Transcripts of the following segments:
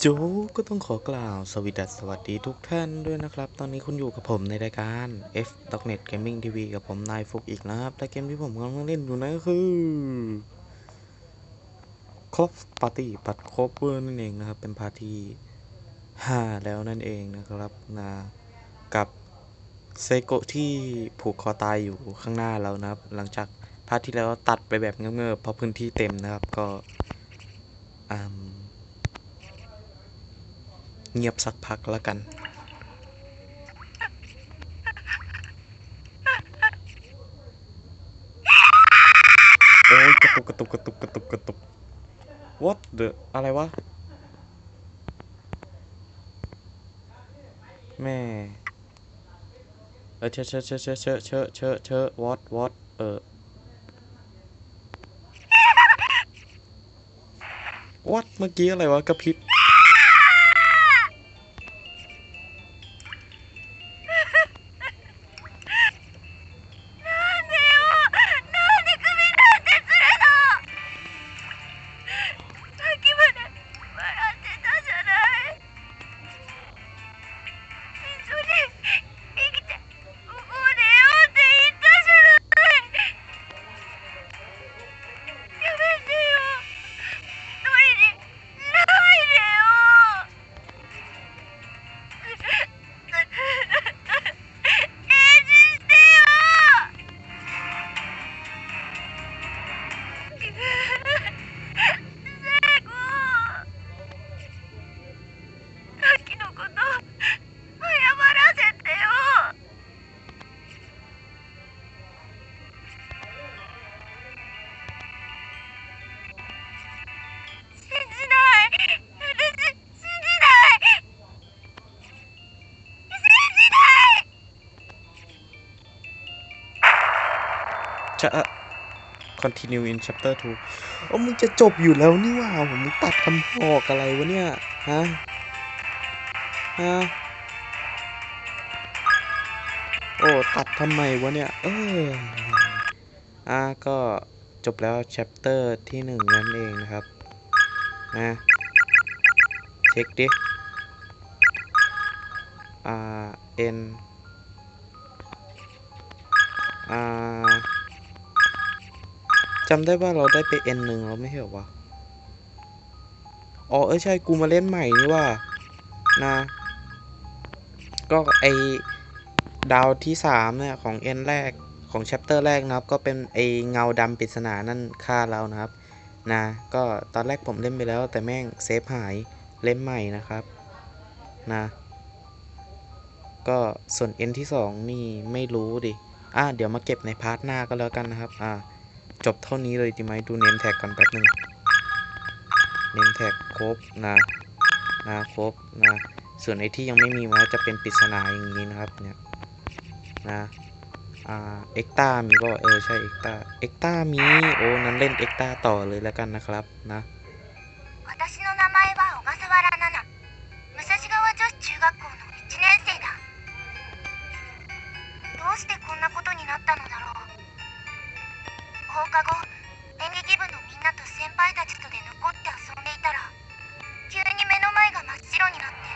โจก็ต้องขอกล่าวสวัสดีสวัสดีทุกท่านด้วยนะครับ ตอนนี้คุณอยู่กับผมในรายการ F Dognet Gaming TV กับผมนายฟุกอีกนะครับแต่เกมที่ผมกำลังเล่นอยู่นั่นก็คือครบปาร์ตี้ปัดครบเวอร์นั่นเองนะครับ เป็นพาร์ตี้ห้าแล้วนั่นเองนะครับนะกับเซโกที่ผูกคอตายอยู่ข้างหน้าเรานะครับ หลังจากพาร์ทที่แล้วตัดไปแบบเงือบๆเพราะพื้นที่เต็มนะครับก็อืม เงียบสักพักแล้วกัน โอ้ยกระตุกกระตุกกระตุกกระตุกกระตุก what the อะไรวะ แม่เออเชอะเชอะเชอะเชอะเชอะเชอะเชอะเชอะ what what เออ what เมื่อกี้อะไรวะกระพริบ จะ continue in chapter 2โอ้มึงจะจบอยู่แล้วนี่ว่าผมงตัดคำหอกอะไรวะเนี่ย ฮะ ฮะ โอ้ ตัดทำไมวะเนี่ย เอออะก็จบแล้ว chapter ที่หนึ่งนั่นเองนะครับ นะเช็คดิอ่า n อ่า จำได้ว่าเราได้ไป N หนึ่งเราไม่ใช่เหรอวะ อ๋อเออใช่กูมาเล่นใหม่นี่ว่า นะ ก็ไอดาวที่สามเนี่ยของ N แรกของ chapter แรกนะครับ ก็เป็นไอเงาดำปริศนานั่นฆ่าเรานะครับ นะ ก็ตอนแรกผมเล่นไปแล้ว แต่แม่งเซฟหายเล่นใหม่นะครับ นะ ก็ส่วน N ที่สองนี่ไม่รู้ดิ อะเดี๋ยวมาเก็บในพาร์ทหน้าก็แล้วกันนะครับ อ่า จบเท่านี้เลยดีไหมดูเนมแท็กก่อนแป๊บนึงเนมแท็กครบนะนะครบนะส่วนไอที่ยังไม่มีมาจะเป็นปริศนาอย่างนี้นะครับเนี่ยนะอ่าเอ็กตามีก็เออใช่เอ็กตาเอ็กตามีโอ้นั้นเล่นเอ็กตาต่อเลยแล้วกันนะครับนะ 課後演劇部のみんなと先輩たちとで残って遊んでいたら急に目の前が真っ白になって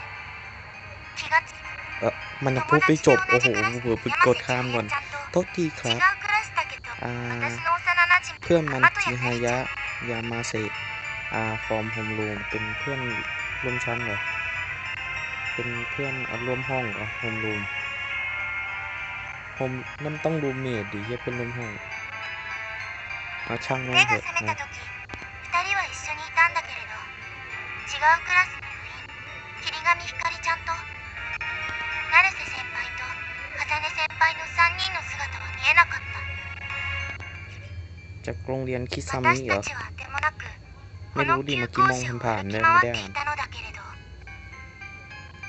気がつ เออมันยังพูดไม่จบโอ้โหเผื่อพูดกดข้ามก่อน ちゃんと โทษทีค 違 รั う บ クラスだけどあー私の幼馴染 เพื่อนมัน マト จิ ヤ ฮา セリち ยะ ゃん ยามาเซอาฟอร์มโฮมรูมเป็นเพื่อนร่วมชั้นเหรอ เป็นเพื่อนเอาร่วมห้องเหรอโฮมรูมโฮมมันต้องรูมเมทดิเฮียเป็นร่วมห้อง มาช่างแม่งเถอะนะจากโรงเรียนคิซามิเหรอ ไม่รู้ดิเมื่อกี้มองผ่านๆเนี่ยไม่ได้ว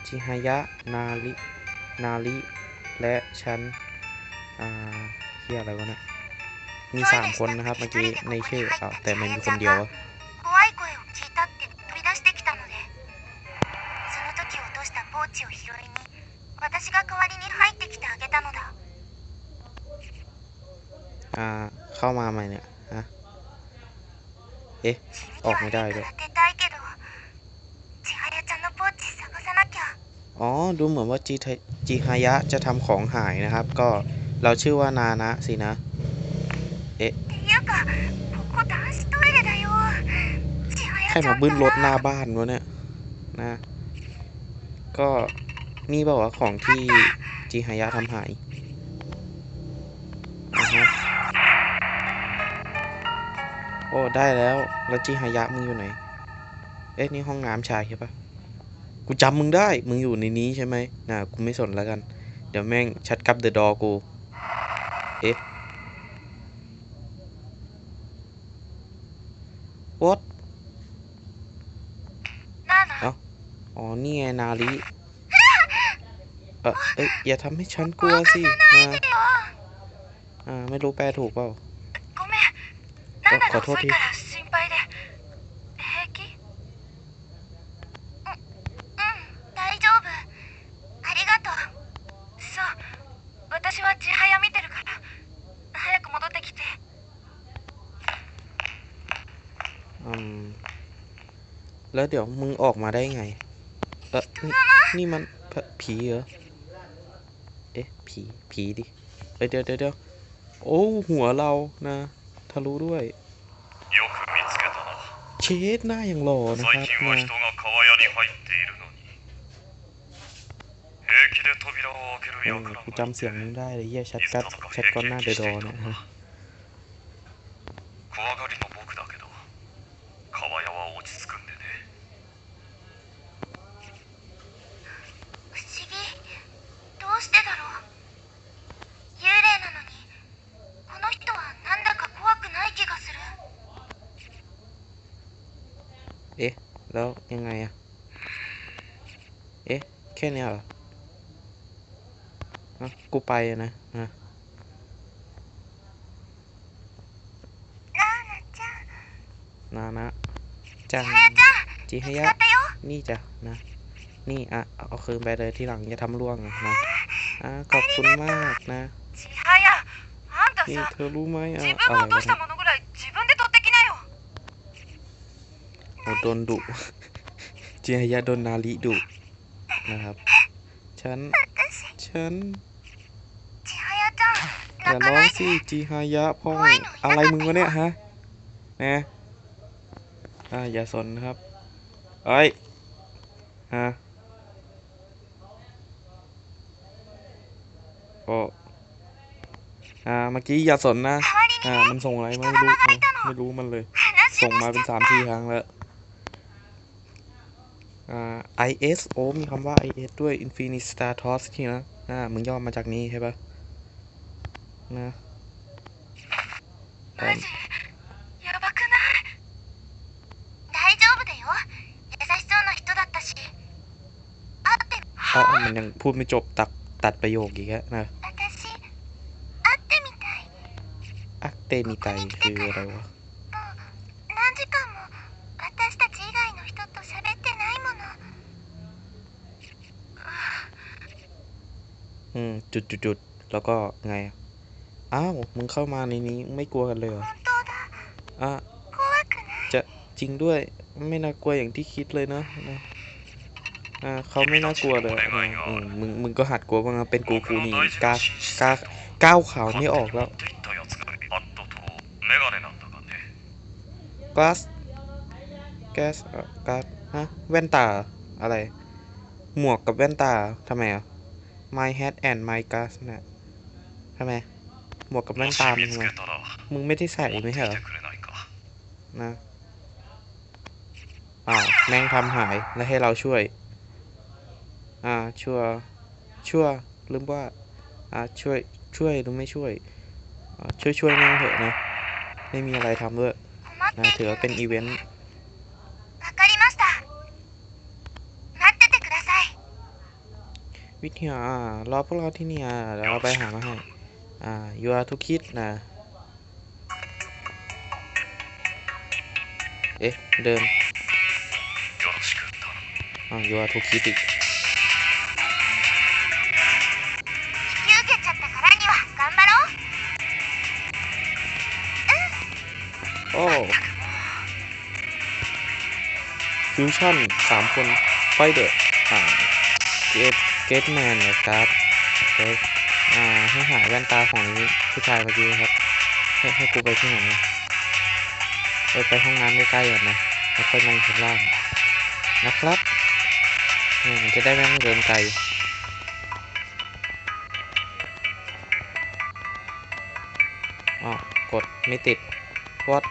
จิฮายะ นาลินาลิและฉัน อ่าเฮียอะไรวะเนี่ย มีสามคนนะครับเมื่อกี้ในชื่ออแต่มันมีคนเดียวเข้ามาใหม่เนี่ยฮะเอ๊ะ ออกไม่ได้เลยอ๋อ ดูเหมือนว่าจีจีฮายะจะทำของหายนะครับ ก็เราชื่อว่านานะสินะ เอ๊ะใครมาบึ้นรถหน้าบ้านวะเนี่ยนะ ก็นี่บอกว่าของที่จิฮายะทำหายนะฮะโอ้ ได้แล้ว แล้วจิฮายะมึงอยู่ไหน เอ๊ะ นี่ห้องน้ำชายใช่ปะกูจำมึงได้ มึงอยู่ในนี้ใช่ไหมนะกูไม่สนแล้วกัน เดี๋ยวแม่งชัดกับเดอะดอกู เอ๊ะ what なあなあ อ๋อ นี่ไงนาริเออเอ้ย อย่าทำให้ฉันกลัวสินะอ่า ไม่รู้แปลถูกเปล่า ごめんなんだあかขอโทษที 遅いから แล้วเดี๋ยวมึงออกมาได้ไง เออนนี่มันผีเหรอ เอ๊ะ ผี ผีดิเดี๋ยวเดี๋ยวเดี๋ยวโอ้ หัวเรานะ ทะลุด้วยเชดหน้าอย่างหล่อนะครับกูจำเสียงนี้ได้เลยเยี่ยชัดกัดชัดก้อนหน้าเดดอนะฮะ ค่นี้เหรอกูไปนะนะนานะจ้าจิฮยะนี่จ้ะนะ นี่อะเอาคืนไปเลยที่หลังอย่าทำร่วงนะอะขอบคุณมากนะนี่เธอรู้ไหมอะอะไรนะโดนดุจิฮยะโดนนาลิดุ นะครับ ฉัน ฉัน อย่าร้องสิจีฮายะพ่ออะไรมึงวะเนี่ยฮะ นะ อ่า อย่าสนครับเอ้ยฮะโอ้อ่เมื่อกี้อย่าสนนะ อ่า มันส่งอะไรไม่รู้ ไม่รู้มันเลย ส่งมาเป็นสามทีครั้งแล้ว IS โอมีคำว่า IS ด้วย Infinite Star Toss ที่นะน่ามึงย่อมาจากนี้ใช่ปะนะเขามันยังพูดไม่จบตัดตัดประโยคอีกนะอักเตมิไตคืออะไรวะืม จุดจุดจุดแล้วก็ไง อ้าว มึงเข้ามาในนี้ไม่กลัวกันเลยเหรออะจะจริงด้วย ไม่น่ากลัวอย่างที่คิดเลยนะนะอ่าเขาไม่น่ากลัวเลยอืมมึง มึงก็หัดกลัวบ้างนะเป็นกูคูนี่กา้กล้าก้าวขาวไม่ออกแล้วกลาสแก๊สกลาสฮะ แว่นตา อะไร หมวกกับแว่นตาทำไมอะ my hat and my gas นะ่ะทำไม หมวกกับแว่นตามึงอะมึงไม่ได้ใส่ไม่ใช่เหรอ นะอ้าวแม่งทำหาย แล้วให้เราช่วย อ่า ชั่ว ชั่ว ลืมว่า อ่า ช่วย ช่วยหรือไม่ช่วย ช่วยช่วยแม่งเถอะนะ ไม่มีอะไรทำด้วยนะถือว่าเป็นอีเวนต์ วิทยารอพวกเราที่นี่อะเดี๋ยวเราไปหามาให้ อ่า you are to kid นะ เอ๊ะ เดินอ่า you are to kid อีกโอ้ฟิวชั่นสามคนไฟเดอร์อ่าเอฟ กตแมนเหรอครับโอเคอ่าให้หาแว่นตาของผู้ชายเมื่อกี้ครับ ให้ให้กูไปที่ไหนอะเออไปห้องน้ำใกล้ๆก่อนนะแล้วค่อยลงชั้นล่างนะครับอืมมันจะได้ไม่ต้องเดินไกลอ๋อกดไม่ติดวอด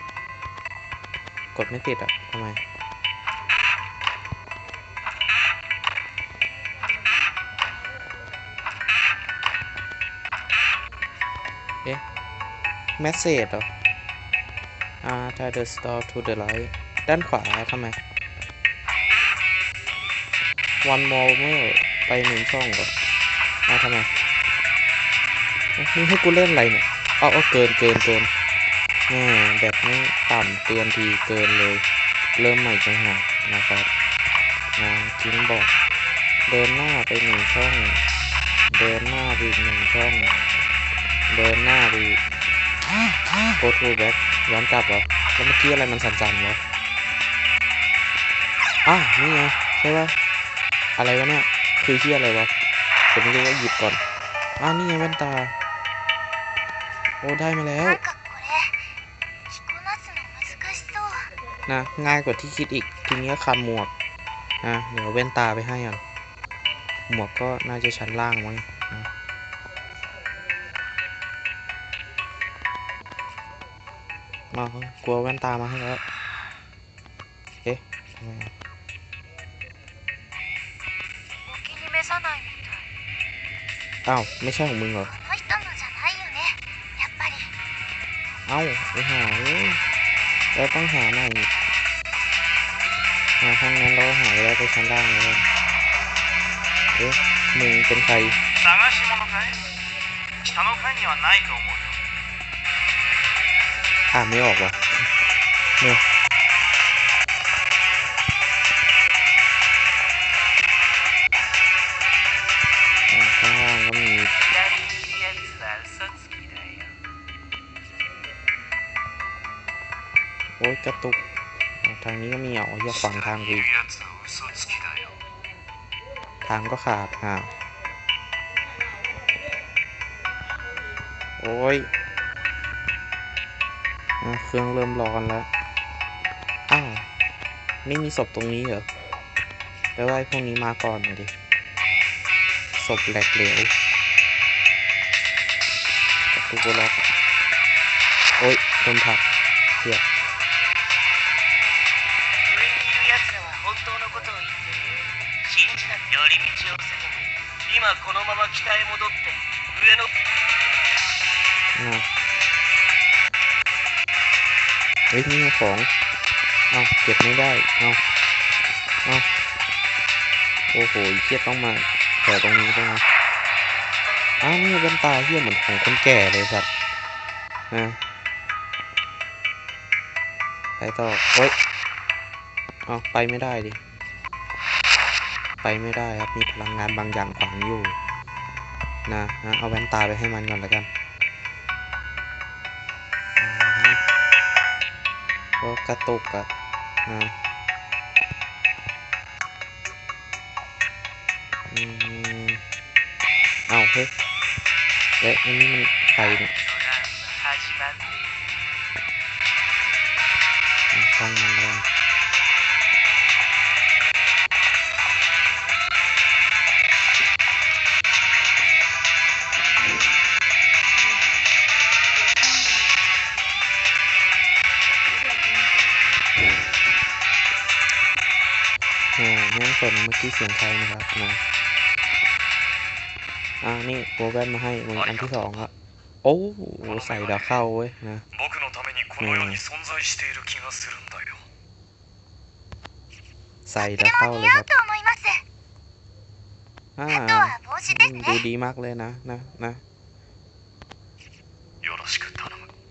กดไม่ติดอะทำไม แมสเซจเหรออ่า tie the store to the right ด้านขวาทำไม one more เมื่อไปหนึ่งช่องก่อนอ่าทำไมเอ๊ะมึงให้กูเล่นอะไรเนี่ยเอาเอาเกินเกินเกินแม่แบบไม่ต่ำเตือนทีเกินเลย เริ่มใหม่จังหากนะครับอ่าจิ้งบอก เดินหน้าไปหนึ่งช่อง เดินหน้าไปหนึ่งช่อง เดินหน้าไป go to แบ็คย้อนกลับเหรอแล้วเมื่อกี้อะไรมันสั่นๆวะอะนี่ไงใช่ปะอะไรวะเนี่ยคือเชี่ยอะไรวะผมเลยหยิบก่อนอะนี่ไงแว่นตา โอ้ได้มาแล้วนะง่ายกว่าที่คิดอีก ทีนี้คำหมวกนะเดี๋ยวแว่นตาไปให้ก่อนหมวกก็น่าจะชั้นล่างมั้งมากลัวแว่นตามาให้แล้ว เอ๊ะทำไมอะ お気に召さないみたい อ้าว ไม่ใช่ของมึงเหรอ この人のじゃないよねやっぱり เอ้าไปหาเว้ยเราต้องหาหน่อยหาห้องนั้นเราก็หาไปแล้วไปชั้นล่างเลยเอ๊ะมึงเป็นใคร 探し物かい下の階にはないと思うよ อ่าไม่ออกว่ะเนี่ยข้างล่โอ้ยกระตุก ทางนี้ก็มีเหรออย่าขวงทางกูทางก็ขาดอ่าโอ้ย เครื่องเริ่มร้อนแล้ว อ้าว ไม่มีศพตรงนี้เหรอแปลว่าไอ้พวกนี้มาก่อนหน่อยดิ ศพแหลกเหลวประตูก็ล็อกโอ้ยโดนผลักเหี้ย 上にいるやつらは本当のことを言ってる信じな寄り道をせずに今このまま北へ戻って上の นะ เฮ้ยนี่ของ เอาเก็บไม่ได้ เอาเอาโอ้โหเฮียต้องมาแถวตรงนี้ด้วยนะอ้าวนี่เป็นตาเฮียเหมือนของคนแก่เลยสัตว์นะไปต่อเฮ้ยเอาไปไม่ได้ดิ ไปไม่ได้ครับ มีพลังงานบางอย่างขวางอยู่ นะนะเอาแว่นตาไปให้มันก่อนแล้วกัน ก็กระตุกอะนะอืมเอาเฮ้ยเอ๊ะอันนี้มันใครเนี่ย 始まっている อ่ะช่างมันแล้วกัน สนเมื่อกี้เสียงใครนะครับนะอ่านี่โปรแกรมมาให้มือนอันที่สองครับโอ้ใส่ดาเข้าเว้ยนะใส่ดาเข้าเลยครับดูดีมากเลยนะนะนะ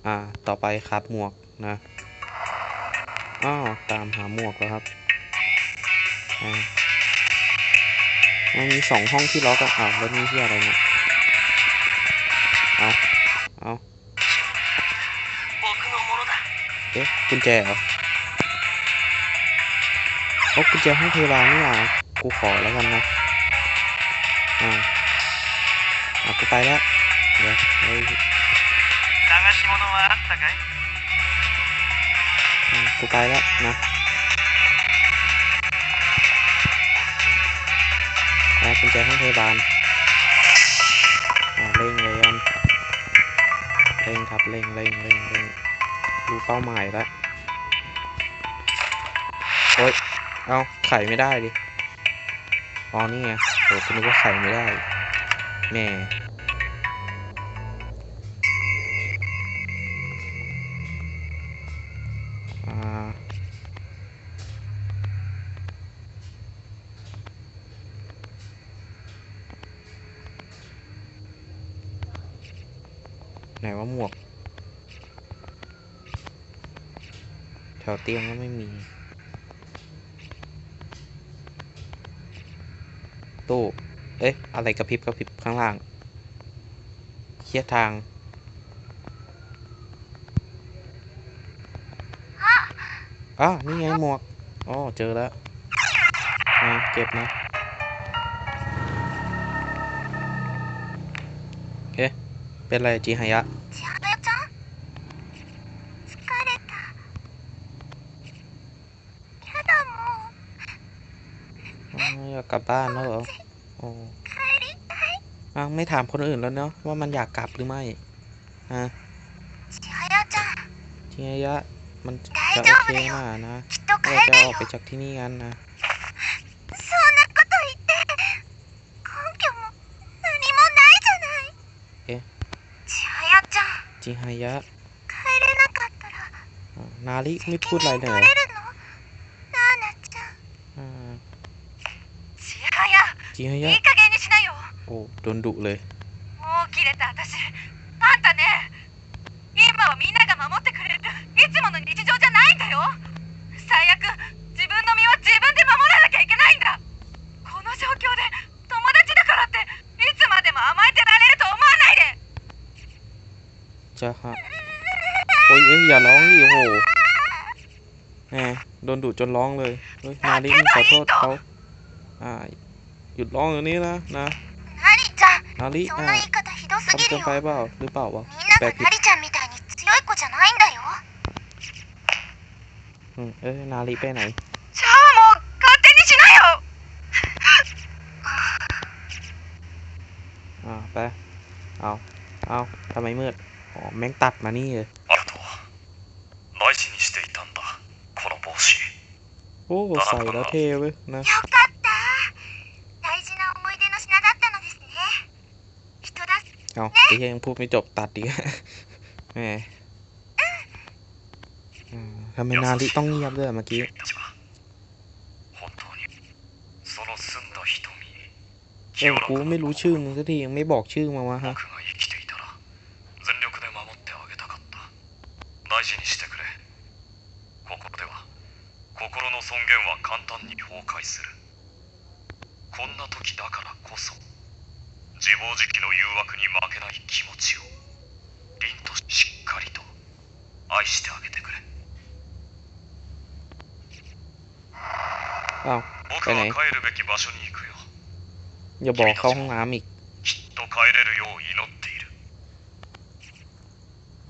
อ่าต่อไปครับหมวกนะอ้าวตามหาหมวกแล้วครับ อ่มันมีสองห้องที่ล็อกก็เอาแล้วนี่ที่อะไรเนี่ยเอาเอาเอ๊ะกุญแจเหรอโอ้กุญแจห้องพยาบาลนี่หว่ากูขอแล้วกันนะอ่าอ่กูไปแล้วเดี๋ยวกูไปแล้วนะ กุญแจห้องพยาบาลอะเร่งเลยอันเร่งครับเร่งเร่งเร่งเร่งดูเป้าหมายแล้วโอ้ยเอาไขไม่ได้ดิอ๋อนี่ไงโหคุณนึกว่าไขไม่ได้แม่ ตียงก็ไม่มี ตู้ เอ๊ะ อะไรกระพริบกระพริบข้างล่างเคียทางอะนี่ไงหมวกอ๋อเจอแล้วอะเก็บนะโอเคเป็นไรจีฮายะ บ้านแล้วเหรอโอ้อไม่ถามคนอื่นแล้วเนาะว่ามันอยากกลับหรือไม่ฮะทีนี้ยะมันจะโอเคมากนะเราจะออกไปจากที่นี่กันนะจิฮายะนาริไม่พูดอะไรเลย จีฮายะ いい加減にしなよ โอ้โดนดุเลย もう切れた私あんたね今はみんなが守ってくれるいつもの日常じゃないんだよ最悪自分の身は自分で守らなきゃいけないんだこの状況で友達だからっていつまでも甘えてられると思わないで จะฮะ โอ้ยเอ้ยอย่าร้องดิโอ้โหแหมโดนดุจนร้องเลยเฮ้ยนาริมึงขอโทษเขาอ่า หยุดร้องอย่างนี้นะนะนาริจังนารินะทำกินไฟเปล่าหรือเปล่าวะแปลกผิดเอ้ยนาริไปไหนอ่าไปเอาเอาทำไมมืดอ๋อแม่งตัดมานี่เลยโอ้ใส่แล้วเทเว้ยนะ เอาไอ้ยังพูดไม่จบตัดดีแม่ทำไมนานที่ต้องเงียบด้วยเมื่อกี้เอ้กูไม่รู้ชื่อมึงสักทียังไม่บอกชื่อมาวะฮะ อ้าว 僕は帰るべき場所に行くよ อย่าบอกเข้าห้องน้ำอีก きっと帰れるよう祈っている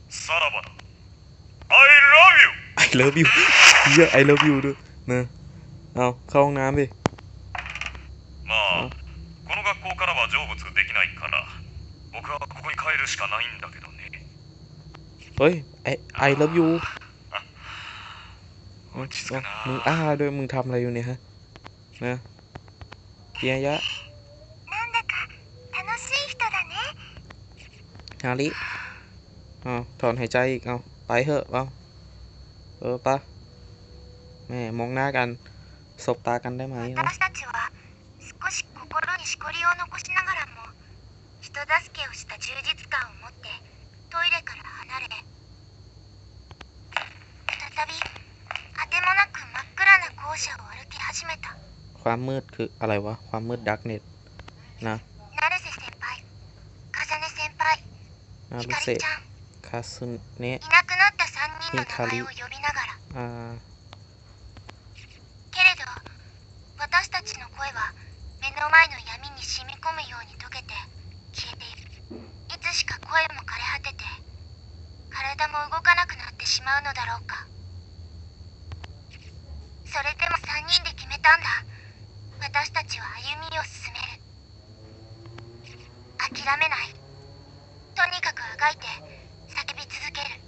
さらばだ I love you I love you เฮีย I love you ด้วยนะเอาเข้าห้องน้ำดิ まあこの学校からは成仏できないから僕はここに帰るしかないんだけどね เฮ้ย I I love you 落ち着くな มึงอ้าด้วยมึงทำอะไรอยู่เนี่ยฮะ นะเฮียยะ なんだか楽しい人だね ฮาริเอาถอนหายใจอีก เอาไปเถอะ เอาเออปะแม่มองหน้ากัน สบตากันได้ไหมนะ 私たちは少し心にしこりを残しながらも人助けをした充実感を持ってトイレから離れ再びあてもなく真っ暗な校舎を歩き始めた ความมืดคืออะไรวะ ความมืดดักเน็ต นะ 成瀬先輩風音先輩 นา ひ รุ か เซ りちゃん คาซึเนะ いなくなった3人の名前を呼びながら อ่า けれど私たちの声は目の の前の闇に染み込むように溶けて消えているいつしか声も枯れ果てて体も動かなくなってしまうのだろうかそれでも3人で決めたんだ 私たちは歩みを進める諦めないとにかくあがいて叫び続ける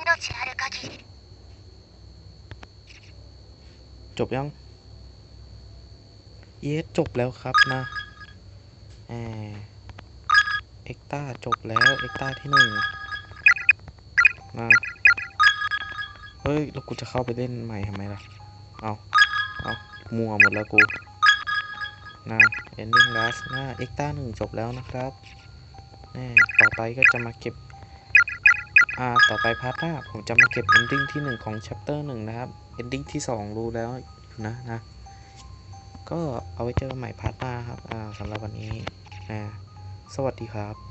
命ある限り จบยัง เยสจบแล้วครับนะแอเอ็กต้าจบแล้ว เอ็กต้าที่หนึ่งนะ เฮ้ย แล้วกูจะเข้าไปเล่นใหม่ทำไมล่ะ เอาเอา มัวหมดแล้วกูนะ ending last นะเอ็กต้าหนึ่งจบแล้วนะครับแน่ต่อไปก็จะมาเก็บ อ่า ต่อไปพาร์ทหน้าผมจะมาเก็บ ending ที่หนึ่งของ chapter หนึ่งนะครับ ending ที่สองรู้แล้วอยู่นะนะ ก็เอาไว้เจอกันใหม่พาร์ทหน้าครับ อ่าสำหรับวันนี้อ่าสวัสดีครับ